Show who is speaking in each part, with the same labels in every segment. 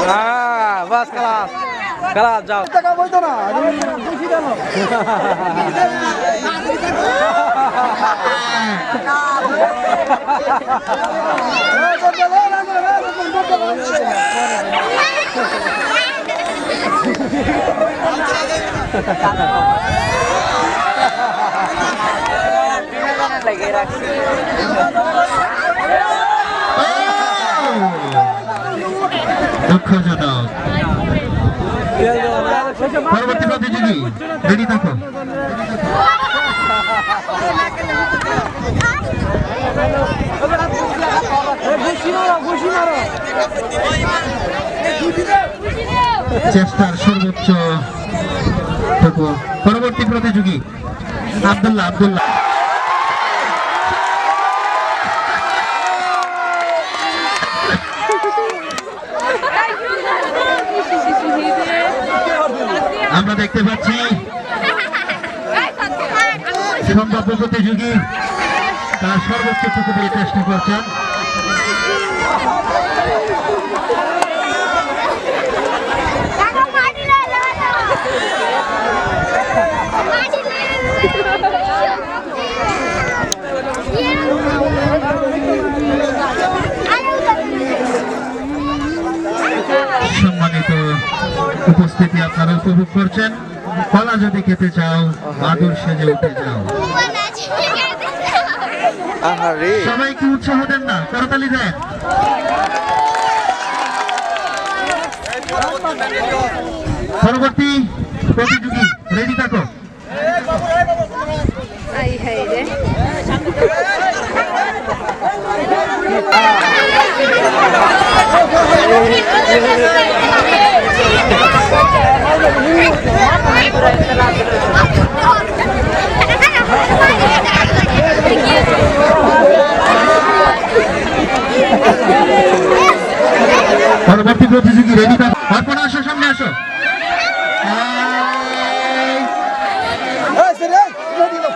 Speaker 1: হ্যাঁ বাস class class যাও
Speaker 2: টাকা বলতো না বেশি কেন
Speaker 3: দুঃখজনক। পরবর্তী প্রতিযোগী রেডি থাকো। চেষ্টার সর্বোচ্চ পরবর্তী প্রতিযোগী আব্দুল্লাহ আব্দুল্লাহ। আমরা দেখতে পাচ্ছি। সম্ভাব্য প্রতিযোগী তার সর্বোচ্চ টুকু দিয়ে চেষ্টা করছেন সম্মানিত উপস্থিতি আপনারা উপভোগ করছেন। কলা যদি খেতে চাও বাদুর সেজে উঠে যাও।
Speaker 1: সবাই
Speaker 3: কি উৎসাহ দেন না করতালি দেন। পরবর্তী প্রতিযোগী রেডি থাকো. পরবর্তী প্রতিযোগী রেডি থাকো। অর্পণ আসো সামনে আসো এই,
Speaker 2: এই সেরে রেডি লোক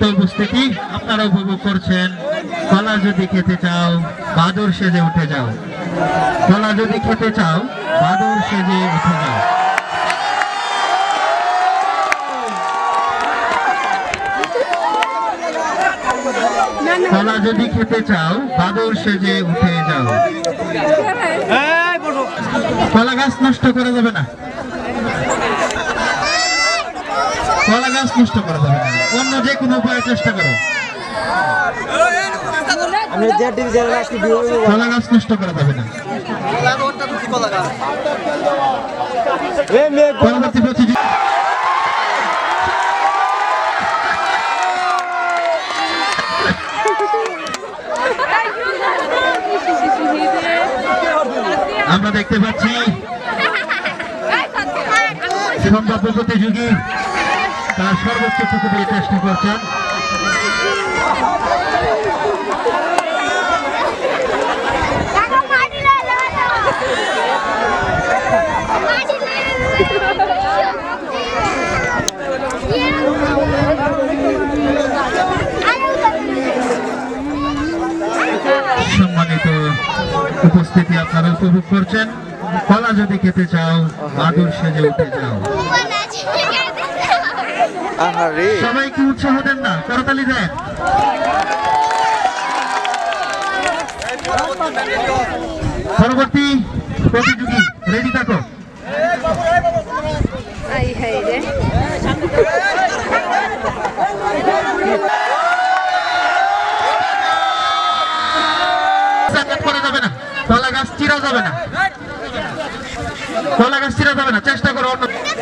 Speaker 2: সম্মানিত উপস্থিতি আপনারা উপভোগ করছেন। কলা যদি খেতে চাও বাদর সেজে উঠে যাও। কলা যদি খেতে চাও বাদর সেজে উঠে যাও। কলা যদি খেতে চাও বাদর সেজে উঠে যাও। কলা গাছ নষ্ট করা যাবে না। কলা গাছ নষ্ট করা যাবে অন্য যে কোনো উপায়ে চেষ্টা করো। আমি যে ডিভিশনে
Speaker 3: কলা গাছ নষ্ট করা যাবে না।
Speaker 2: এই মেয়ে
Speaker 3: পরবর্তী প্রতিযোগী আমরা দেখতে পাচ্ছি। সম্ভাব্য প্রতিযোগী তার সর্বোচ্চ টুকু দিয়ে চেষ্টা করছেন। সম্মানিত উপস্থিতি আপনারা উপভোগ করছেন। কলা যদি খেতে চাও বাদুর সেজে উঠে যাও।
Speaker 1: আহারে।
Speaker 3: সবাইকে উৎসাহ দেন না করতালি দেন। পরবর্তী প্রতিযোগী রেডি থাকো. করা যাবে না কলা গাছ চিরা যাবে না। কলা গাছ চিরা যাবে না চেষ্টা করো অন্য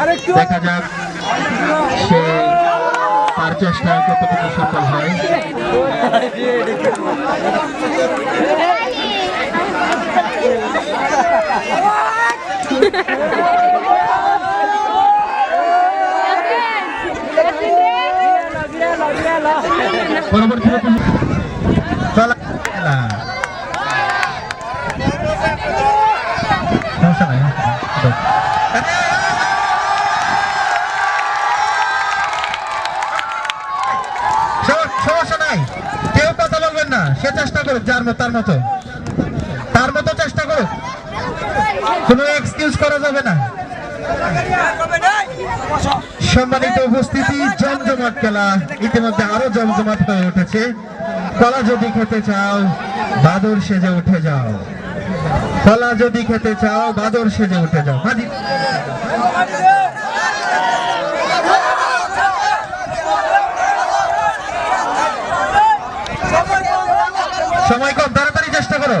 Speaker 3: দেখা যাক সে তার চেষ্টা কতটুকু সফল হয়। পরবর্তী সমস্যা নাই। কেউ কথা বলবেন না, সে চেষ্টা করুক, যার মতো, তার মতো। তার মতো চেষ্টা করুক। কোনো এক্সকিউজ করা যাবে না। সম্মানিত উপস্থিতি, জমজমাট খেলা। ইতিমধ্যে আরও জমজমাট হয়ে উঠেছে। কলা যদি খেতে চাও, বাদর সেজে উঠে যাও। কলা যদি খেতে চাও, বাদর সেজে উঠে যাও। হাজির সময় কম তাড়াতাড়ি চেষ্টা করো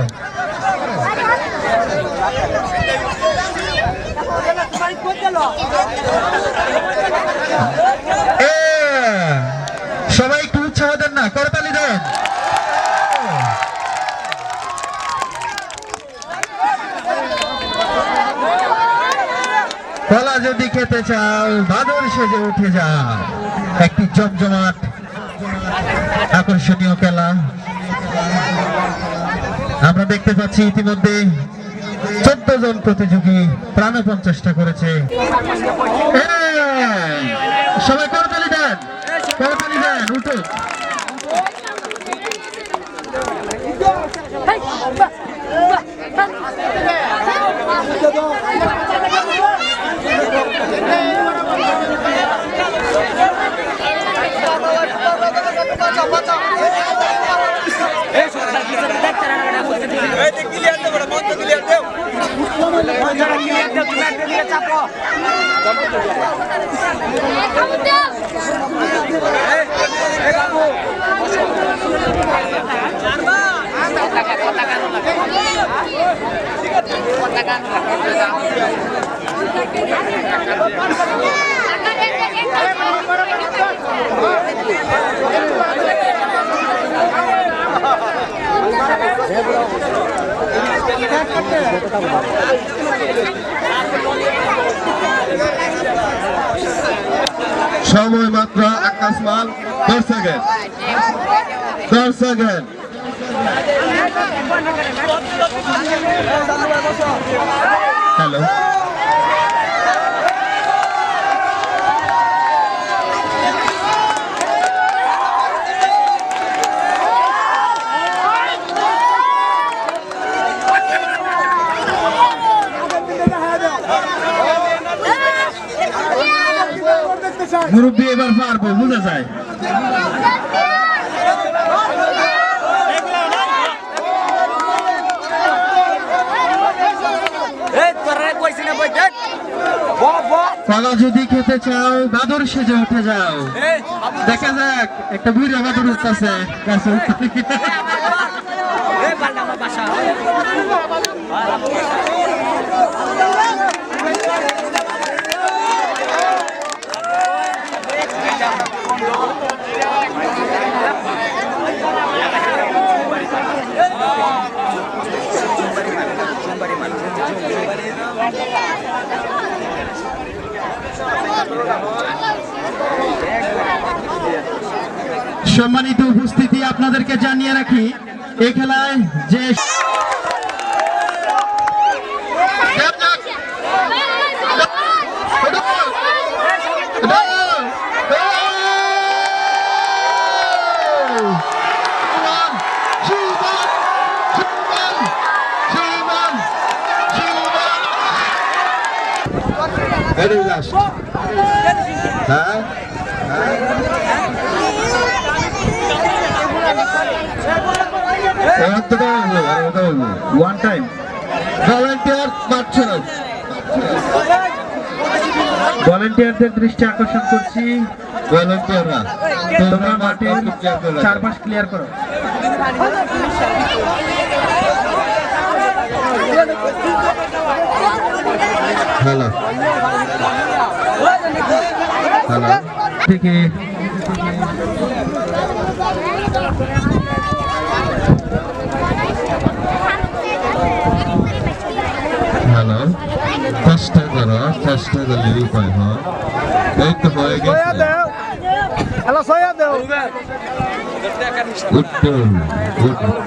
Speaker 3: এ, সবাই একটু উৎসাহ দেন না করতালি দেন কলা যদি খেতে চাও বাদর সেজে উঠে যাও। একটি জমজমাট আকর্ষণীয় খেলা। আমরা দেখতে পাচ্ছি ইতিমধ্যে চোদ্দ জন প্রতিযোগী প্রাণপণ চেষ্টা করেছে। এই, সবাই করতালি দেন করতালি দেন উঠুক Gracias.
Speaker 4: সময় মাত্র আকাশ মাল দশ সেকেন্ড দশ সেকেন্ড
Speaker 3: হ্যালো মুরব্বী এবার পারব বোঝা যায়। কলা যদি খেতে চাও বাদর সেজে উঠে যাও। দেখা যাক একটা বুড়া বাদর উঠতেছে গাছে সম্মানিত উপস্থিতি আপনাদেরকে জানিয়ে রাখি এই খেলায় যে হ্যাঁ ওয়ান টাইম ভলেন্টিয়ার পাচ্ছে না দৃষ্টি আকর্ষণ করছি। ভলেন্টিয়াররা তোমরা মাটির চারপাশ ক্লিয়ার করো। হ্যালো হ্যালো থেকে হ্যালো চেষ্টা করো চেষ্টা করলে উপায় হয়। এই তো হয়ে গেছে।
Speaker 1: হ্যালো সৈয়দ দেও।
Speaker 3: উত্তম উত্তম